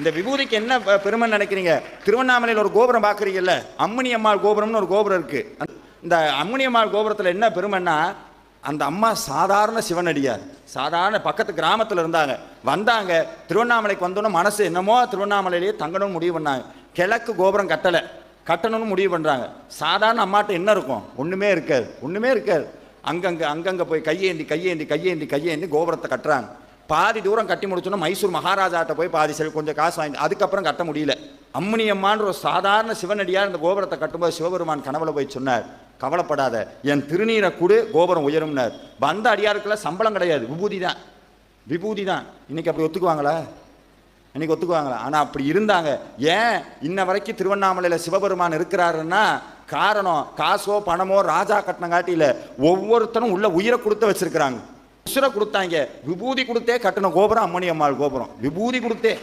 இந்த விபூதிக்கு என்ன பெருமை நினைக்கிறீங்க? திருவண்ணாமலையில் ஒரு கோபுரம் பார்க்குறீங்கல்ல அம்மணி அம்மாள் கோபுரம்னு ஒரு கோபுரம் இருக்குது இந்த அம்மணி அம்மாள் கோபுரத்தில் என்ன பெருமைன்னா அந்த அம்மா சாதாரண சிவனடியார். சாதாரண பக்கத்து கிராமத்தில் இருந்தாங்க. வந்தாங்க. திருவண்ணாமலைக்கு வந்தோன்னே மனசு என்னமோ திருவண்ணாமலையிலேயே தங்கணும்னு முடிவு பண்ணாங்க. கிழக்கு கோபுரம் கட்டலை. கட்டணும்னு முடிவு பண்ணுறாங்க சாதாரண அம்மாட்ட என்ன இருக்கும்? ஒன்றுமே இருக்காது. ஒன்றுமே இருக்காது. அங்கங்கே அங்கங்கே போய் கையேந்தி கையேந்தி கையேந்தி கையேந்தி கோபுரத்தை கட்டுறாங்க. பாதி தூரம் கட்டி முடிச்சோன்னா மைசூர் மகாராஜாட்ட போய் பாதி செல் கொஞ்சம் காசு வாங்கி அதுக்கப்புறம் கட்ட முடியல. அம்மணி ஒரு சாதாரண சிவனடியார் இந்த கோபுரத்தை கட்டும்போது சிவபெருமான் கனவுல போய் சொன்னார் கவலைப்படாத என் திருநீரை கூடு கோபுரம் உயரும்னார். வந்த அடியாருக்குள்ள சம்பளம் கிடையாது விபூதி தான். விபூதி தான். இன்னைக்கு அப்படி ஒத்துக்குவாங்களா? இன்னைக்கு ஒத்துக்குவாங்களா? ஆனால் அப்படி இருந்தாங்க. ஏன் இன்ன வரைக்கும் திருவண்ணாமலையில் சிவபெருமான் இருக்கிறாருன்னா காரணம் காசோ பணமோ ராஜா கட்டினங்காட்டியில் ஒவ்வொருத்தரும் உள்ள உயிரை கொடுத்து வச்சிருக்கிறாங்க. கொடுத்தாங்க. விபூதி கொடுத்தே கட்டின கோபுரம் அம்மணி அம்மாள் கோபுரம். விபூதி கொடுத்தே.